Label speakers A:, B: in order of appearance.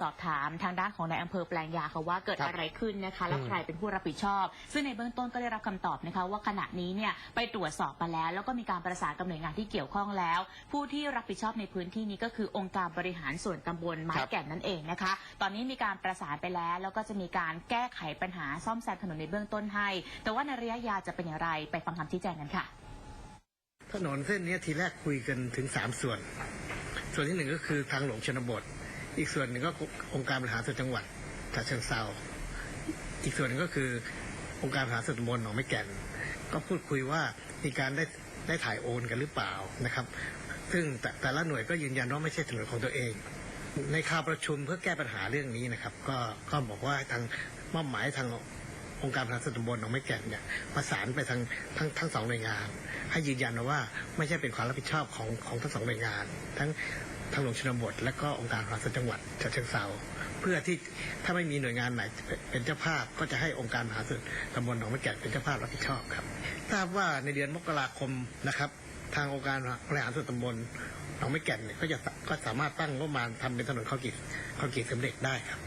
A: สอบถามทางด้านของนายอำเภอแปลงยาค่ะว่าเกิด
B: ครับ
A: อะไรขึ้นนะคะ แล้ว
B: อืม
A: ใครเป็นผู้รับผิดชอบ ซึ่งในเบื้องต้นก็ได้รับคำตอบนะคะ ว่าขณะนี้เนี่ยไปตรวจสอบมาแล้ว แล้วก็มีการประสานกับหน่วยงานที่เกี่ยวข้องแล้ว ผู้ที่รับผิดชอบในพื้นที่นี้ก็คือองค์การบริหารส่วนตำบลไม้
B: ครับ
A: แก่นนั่นเองนะคะ ตอนนี้มีการประสานไปแล้ว แล้วก็จะมีการแก้ไขปัญหาซ่อมแซมถนนในเบื้องต้นให้ แต่ว่าในระยะยาวจะเป็นอย่างไรไปฟังคำชี้แจงกันค่ะ
C: ถนนเส้นนี้ทีแรกคุยกันถึงสามส่วน ส่วนที่หนึ่งก็คือทางหลวงชนบท อีกส่วนหนึ่งก็องค์การบริหารส่วนจังหวัดฉะเชิงเซาอีกส่วนหนึ่งก็คือองค์การบริหารส่วนตำบลหนองไม่แก่น ก็พูดคุยว่ามีการได้ได้ถ่ายโอนกันหรือเปล่านะครับ ซึ่งแต่แต่ละหน่วยก็ยืนยันว่าไม่ใช่ถนนของตัวเอง ในข่าวประชุมเพื่อแก้ปัญหาเรื่องนี้นะครับ ก็ก็บอกว่าทางมอบหมายทางองค์การบริหารส่วนตำบลหนองไม่แก่นเนี่ยประสานไปทางทั้งทั้งสองหน่วยงาน ให้ยืนยันว่าไม่ใช่เป็นความรับผิดชอบของของทั้งสองหน่วยงาน ทั้ง ทางหลวงชนบท และก็องค์การมหาส่วนจังหวัดฉะเชิงเซาเพื่อที่ถ้าไม่มีหน่วยงานไหนเป็นเจ้าภาพก็จะให้องค์การมหาส่วนตำบลหนองม่แก่นเป็นเจ้าภาพรับผิดชอบครับทราบว่าในเดือนมกราคมนะครับทางองค์การบริหารส่วนตำบลหนองไม่แก่นเนี่ยก็จะก็สามารถตั้งงบประมาณทำเป็นถนนข้าวกรีตคอนกรีตสำเร็จได้ครับ